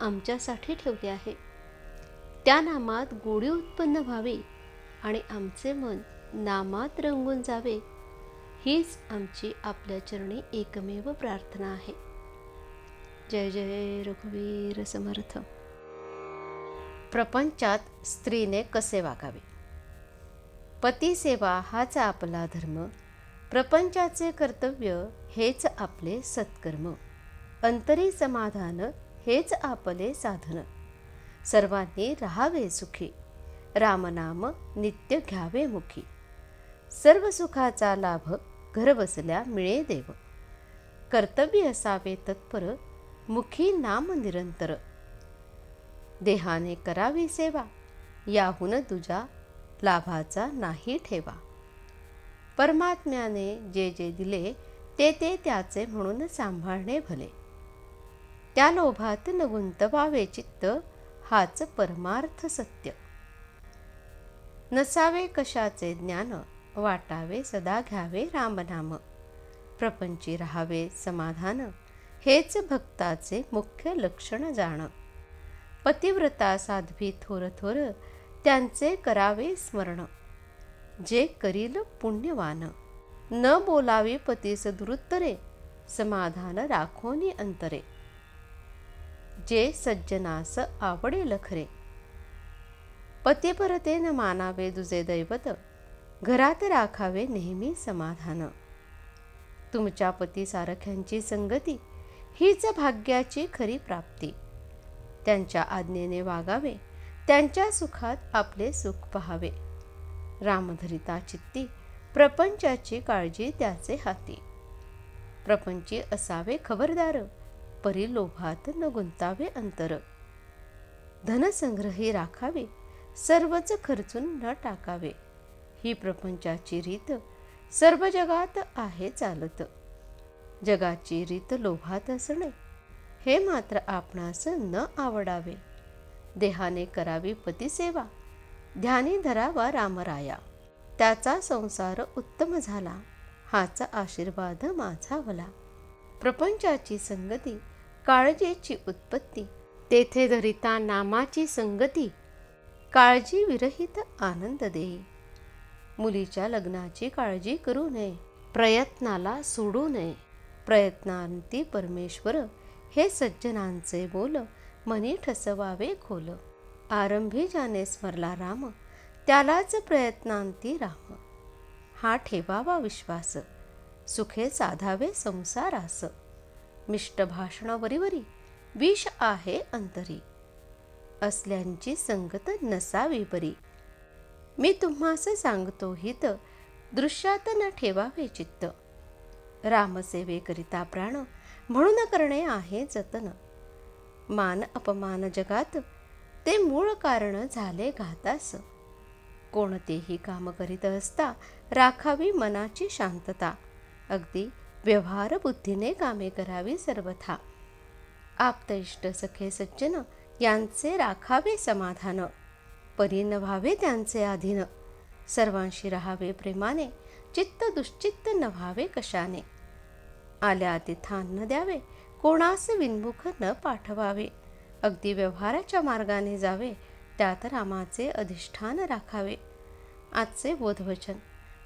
आमच्यासाठी ठेवले आहे. त्या नामात गोडी उत्पन्न व्हावी आणि आमचे मन नामात रंगून जावे हीच आमची आपल्या चरणी एकमेव प्रार्थना आहे. जय जय रघुवीर समर्थ. प्रपंचात स्त्रीने कसे वागावे? पतिसेवा हाच आपला धर्म प्रपंचाचे कर्तव्य हेच आपले सत्कर्म. अंतरी समाधान हेच आपले साधन. सर्वांनी राहावे सुखी. रामनाम नित्य घ्यावे मुखी. सर्व सुखाचा लाभ घरबसल्या मिळे देव. कर्तव्य असावे तत्पर मुखी नाम निरंतर. देहाने करावी सेवा याहून तुझ्या लाभाचा नाही ठेवा. परमात्म्याने जे जे दिले ते ते त्याचे म्हणून सांभाळणे भले. त्या लोभात न गुंतवावे चित्त हाच परमार्थ सत्य. नसावे कशाचे ज्ञान वाटावे सदा घ्यावे रामनाम. प्रपंची राहावे समाधान हेच भक्ताचे मुख्य लक्षण जाण. पतिव्रता साध्वी थोर थोर त्यांचे करावे स्मरण. जे करील पुण्यवान. न बोलावी पतीस दुरुत्तरे समाधान राखोनी अंतरे. जे सज्जनास आवडेल खरे. पतिपरतेन मानावे दुजे दैवत घरात राखावे नेहमी समाधान. तुमच्या पती सारख्यांची संगती हीच भाग्याची खरी प्राप्ती. त्यांच्या आज्ञेने वागावे त्यांच्या सुखात आपले सुख पहावे. रामधरिता चित्ती प्रपंचाची काळजी त्याचे हाती. प्रपंची असावे खबरदार. परी लोभात न गुंतावे अंतर. धनसंग्रही राखावे सर्वच खर्चून न टाकावे. ही प्रपंचाची रीत सर्व जगात आहे चालत. जगाची रीत लोभात असणे हे मात्र आपणास न आवडावे. देहाने करावी पतिसेवा ध्यानी धरावा रामराया. त्याचा संसार उत्तम झाला हाचा आशीर्वाद माझा भला प्रपंचाची संगती काळजीची उत्पत्ती तेथे धरिता नामाची संगती काळजी विरहित आनंद देई. मुलीच्या लग्नाची काळजी करू नये प्रयत्नाला सोडू नये. प्रयत्नांती परमेश्वर हे सज्जनांचे बोल मनी ठसवावे खोल. आरंभी ज्याने स्मरला राम त्यालाच प्रयत्नांती राम. हा ठेवावा विश्वास सुखे साधावे संसारास. मिष्ट भाषण वरीवरी विष आहे अंतरी. असल्यांची संगत नसावी बरी मी तुम्हास सांगतो हित दृश्यात न ठेवावे चित्त. रामसेवेकरिता प्राण म्हणून करणे आहे जतन. मान अपमान जगात ते मूळ कारण झाले घातास. कोणतेही काम करीत असता राखावी मनाची शांतता. अगदी व्यवहार बुद्धीने कामे करावी सर्वथा. आप्त इष्ट सखे सज्जन यांचे राखावे समाधान. परी न व्हावे त्यांचे अधीन सर्वांशी राहावे प्रेमाने चित्त दुश्चित्त न व्हावे कशाने. आल्या तिथान न द्यावे कोणास विनमुख न पाठवावे. अगदी व्यवहाराच्या मार्गाने जावे त्यात रामाचे अधिष्ठान राखावे. आजचे बोधवचन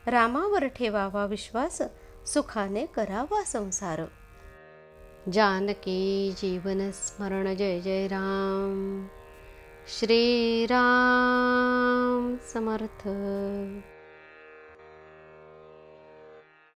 रामावर ठेवावा विश्वास सुखाने करावा संसार. जानकी जीवन स्मरण जय जय राम. श्रीराम समर्थ.